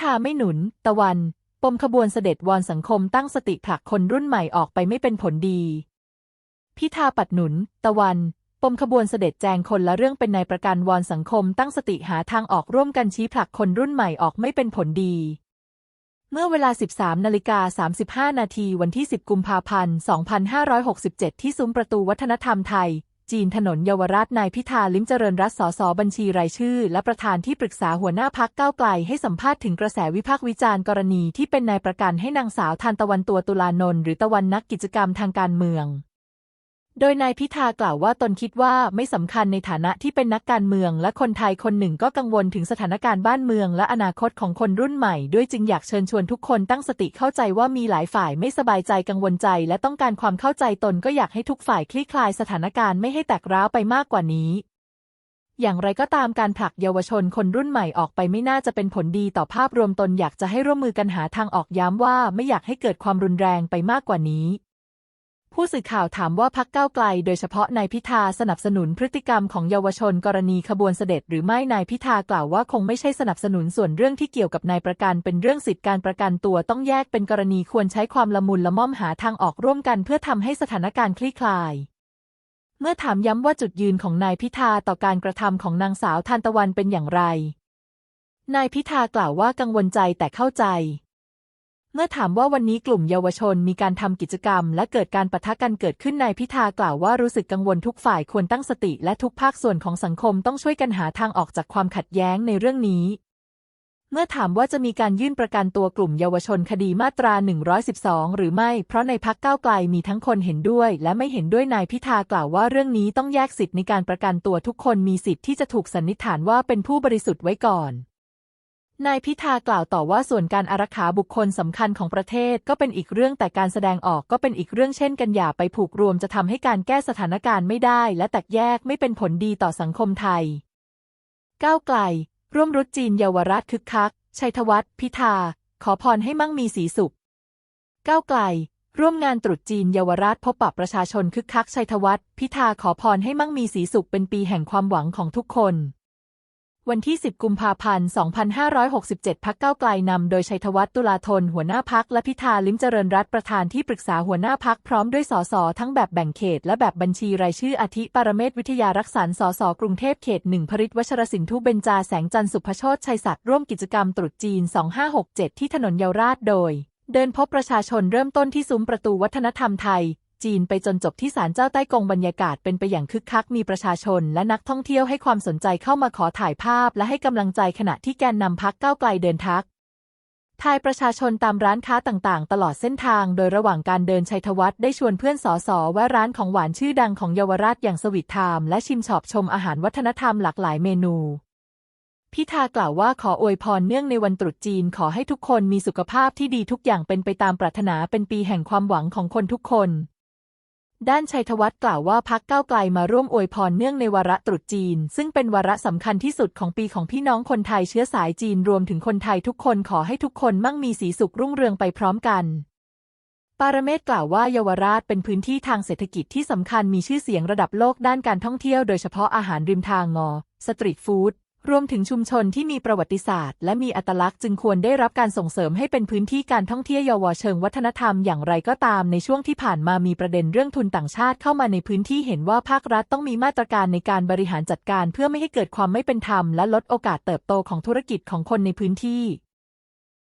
ธาไม่หนุน ตะวัน ปมขบวนเสด็จวอนสังคมตั้งสติผลักคนรุ่นใหม่ออกไปไม่เป็นผลดี พิธาปัดหนุน ตะวัน ปมขบวนเสด็จแจงคนละเรื่องเป็นนายประกันวอนสังคมตั้งสติหาทางออกร่วมกันชี้ผลักคนรุ่นใหม่ออกไม่เป็นผลดี เมื่อเวลา 13นาฬิกา35 นาทีวันที่ 10 กุมภาพันธ์ 2567 ที่ซุ้มประตูวัฒนธรรมไทย จีนถนนเยาวราชนายพิธาลิ้มเจริญรัตสอสสบัญชีรายชื่อ และประธานที่ปรึกษาหัวหน้าพักก้าวไกลให้สัมภาษณ์ถึงกระแสวิพากษ์วิจารณ์กรณีที่เป็นนายประกันให้นางสาวทานตะวันตัวตุลานนท์หรือตะวันนักกิจกรรมทางการเมือง โดยนายพิธากล่าวว่าตนคิดว่าไม่สำคัญในฐานะที่เป็นนักการเมือง และคนไทยคนหนึ่งก็กังวลถึงสถานการณ์บ้านเมือง และอนาคตของคนรุ่นใหม่ ด้วยจึงอยากเชิญชวนทุกคนตั้งสติเข้าใจว่ามีหลายฝ่ายไม่สบายใจกังวลใจ และต้องการความเข้าใจตนก็อยากให้ทุกฝ่ายคลี่คลายสถานการณ์ไม่ให้แตกร้าวไปมากกว่านี้อย่างไรก็ตามการผลักเยาวชนคนรุ่นใหม่ออกไปไม่น่าจะเป็นผลดีต่อภาพรวมตนอยากจะให้ร่วมมือกันหาทางออกย้ำว่าไม่อยากให้เกิดความรุนแรงไปมากกว่านี้ ผู้สื่อข่าวถามว่าพักก้าไกล โดยเฉพาะนายพิธาสนับสนุนพฤติกรรมของเยาวชนกรณีขบวนเสด็จหรือไม่นายพิธากล่าวว่าคงไม่ใช่สนับสนุนส่วนเรื่องที่เกี่ยวกับนายประกัน เป็นเรื่องสิทธิการประกันตัวต้องแยกเป็นกรณีควรใช้ความละมุนละม่อมหาทางออกร่วมกันเพื่อทำให้สถานการณ์คลี่คลายเมื่อถามย้ำว่าจุดยืนของนายพิธาต่อการกระทำของนางสาวทานตะวันเป็นอย่างไร นายพิธากล่าวว่ากังวลใจแต่เข้าใจ เมื่อถามว่าวันนี้กลุ่มเยาวชนมีการทำกิจกรรม และเกิดการปะทะกันเกิดขึ้นนายพิธากล่าวว่ารู้สึกกังวลทุกฝ่ายควรตั้งสติ และทุกภาคส่วนของสังคมต้องช่วยกันหาทางออกจากความขัดแย้งในเรื่องนี้เมื่อถามว่าจะมีการยื่นประกันตัวกลุ่มเยาวชนคดีมาตรา 112 หรือไม่ เพราะในพักก้าวไกลมีทั้งคนเห็นด้วย และไม่เห็นด้วยนายพิธากล่าวว่าเรื่องนี้ต้องแยกสิทธิในการประกันตัวทุกคนมีสิทธิ์ที่จะถูกสันนิษฐานว่าเป็นผู้บริสุทธิ์ไว้ก่อน นายพิธากล่าวต่อว่าส่วนการอารักขาบุคคลสำคัญของประเทศก็เป็นอีกเรื่องแต่การแสดงออกก็เป็นอีกเรื่องเช่นกันอย่าไปผูกรวมจะทำให้การแก้สถานการณ์ไม่ได้ และแตกแยกไม่เป็นผลดีต่อสังคมไทย ก้าวไกล ร่วมรุดจีนเยาวราชคึกคัก ชัยธวัฒน์พิธา ขอพรให้มั่งมีสีสุข ก้าวไกล ร่วมงานตรุษจีนเยาวราชพบปะประชาชนคึกคักชัยธวัฒน์พิธาขอพรให้มั่งมีสีสุขเป็นปีแห่งความหวังของทุกคน วันที่ 10 กุมภาพันธ์ 2567 พักเก้าไกลนำโดยชัยธวัฒน์ตุลาธน หัวหน้าพักและพิธาลิ้มเจริญรัตนประธานที่ปรึกษาหัวหน้าพักพร้อมด้วยสสทั้งแบบแบ่งเขต และแบบบัญชีรายชื่ออาทิปารเมศวิทยารักษาสสกรุงเทพเขตหนึ่งพริตวชรสินทุเบญจาแสงจันทร์สุภโชตชัยศักดิ์ร่วมกิจกรรมตรุษจีน 2567 ที่ถนนเยาวราชโดย เดินพบประชาชนเริ่มต้นที่ซุ้มประตูวัฒนธรรมไทย จีนไปจนจบที่ศาลเจ้าใต้กงบรรยากาศเป็นไปอย่างคึกคักมีประชาชน และนักท่องเที่ยวให้ความสนใจเข้ามาขอถ่ายภาพ และให้กำลังใจขณะที่แกนนำพักก้าวไกลเดินทักทายประชาชนตามร้านค้าต่างๆ ตลอดเส้นทาง โดยระหว่างการเดินชัยธวัฒน์ได้ชวนเพื่อนสอสอแวะร้านของหวานชื่อดังของเยาวราชอย่างสวิตไทม์และชิมช็อปชมอาหารวัฒนธรรมหลากหลายเมนู พิธากล่าวว่าขออวยพรเนื่องในวันตรุษจีนขอให้ทุกคนมีสุขภาพที่ดีทุกอย่างเป็นไปตามปรารถนาเป็นปีแห่งความหวังของคนทุกคน ด้านชัยธวัฒน์กล่าวว่าพักก้าวไกลมาร่วมอวยพรเนื่องในวาระตรุษจีน ซึ่งเป็นวาระสำคัญที่สุดของปีของพี่น้องคนไทยเชื้อสายจีนรวมถึงคนไทยทุกคนขอให้ทุกคนมั่งมีสีสุขรุ่งเรืองไปพร้อมกัน ปารเมศกล่าวว่าเยาวราชเป็นพื้นที่ทางเศรษฐกิจที่สำคัญมีชื่อเสียงระดับโลกด้านการท่องเที่ยวโดยเฉพาะอาหารริมทางงอ สตรีทฟู้ด รวมถึงชุมชนที่มีประวัติศาสตร์ และมีอัตลักษณ์จึงควรได้รับการส่งเสริมให้เป็นพื้นที่การท่องเที่ยวเยาวเชิงวัฒนธรรมอย่างไรก็ตามในช่วงที่ผ่านมามีประเด็นเรื่องทุนต่างชาติเข้ามาในพื้นที่เห็นว่าภาครัฐต้องมีมาตรการในการบริหารจัดการ เพื่อไม่ให้เกิดความไม่เป็นธรรมและลดโอกาสเติบโตของธุรกิจของคนในพื้นที่